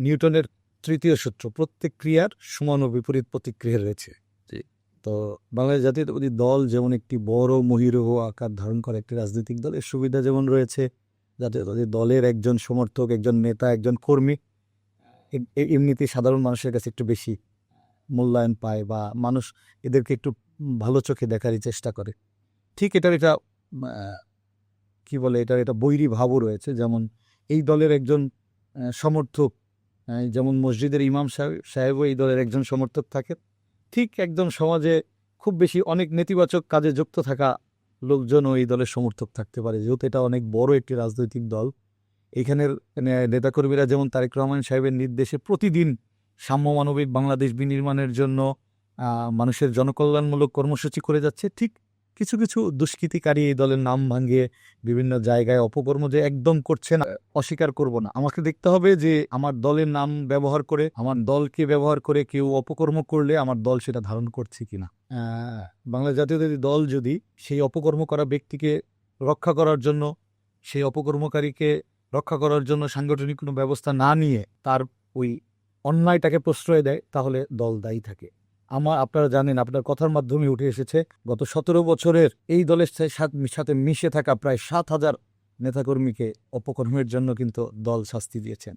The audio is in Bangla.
নিউটনের তৃতীয় সূত্র প্রত্যেক ক্রিয়ার সমান ও বিপরীত প্রতিক্রিয়া রয়েছে। তো বাংলাদেশ জাতীয়তাবাদী দল যেমন একটি বড় মহিরহ আকার ধারণ করে একটি রাজনৈতিক দল এর সুবিধা যেমন রয়েছে জাতীয়তাবাদী দলের একজন সমর্থক একজন নেতা একজন কর্মী এমনিতেই সাধারণ মানুষের কাছে একটু বেশি মূল্যায়ন পায় বা মানুষ এদেরকে একটু ভালো চোখে দেখারই চেষ্টা করে ঠিক এটার এটা কি বলে এটার এটা বৈরী ভাবও রয়েছে যেমন এই দলের একজন সমর্থক যেমন মসজিদের ইমাম সাহেব, সাহেবও এই দলের একজন সমর্থক থাকে। ঠিক একদম সমাজে খুব বেশি অনেক নেতিবাচক কাজে যুক্ত থাকা লোকজনও এই দলের সমর্থক থাকতে পারে। যেহেতু এটা অনেক বড় একটি রাজনৈতিক দল এখানের নেতাকর্মীরা যেমন তারেক রহমান সাহেবের নির্দেশে প্রতিদিন সাম্য মানবিক বাংলাদেশ বিনির্মাণের জন্য মানুষের জনকল্যাণমূলক কর্মসূচি করে যাচ্ছে, ঠিক কিছু কিছু দুষ্কৃতিকারী এই দলের নাম ভাঙিয়ে বিভিন্ন জায়গায় অপকর্ম যে একদম করছে না অস্বীকার করব না। আমাকে দেখতে হবে যে আমার দলের নাম ব্যবহার করে আমার দলকে ব্যবহার করে কেউ অপকর্ম করলে আমার দল সেটা ধারণ করছে কিনা। আহ, বাংলা জাতীয়তাবাদী দল যদি সেই অপকর্ম করা ব্যক্তিকে রক্ষা করার জন্য সেই অপকর্মকারীকে রক্ষা করার জন্য সাংগঠনিক কোনো ব্যবস্থা না নিয়ে তার ওই অন্যায়টাকে প্রশ্রয় দেয় তাহলে দল দায়ী থাকে। আমার, আপনারা জানেন আপনার কথার মাধ্যমে উঠে এসেছে, গত সতেরো বছরের এই দলের সাথে মিশে থাকা প্রায় সাত হাজার নেতাকর্মীকে অপকর্মের জন্য কিন্তু দল শাস্তি দিয়েছেন।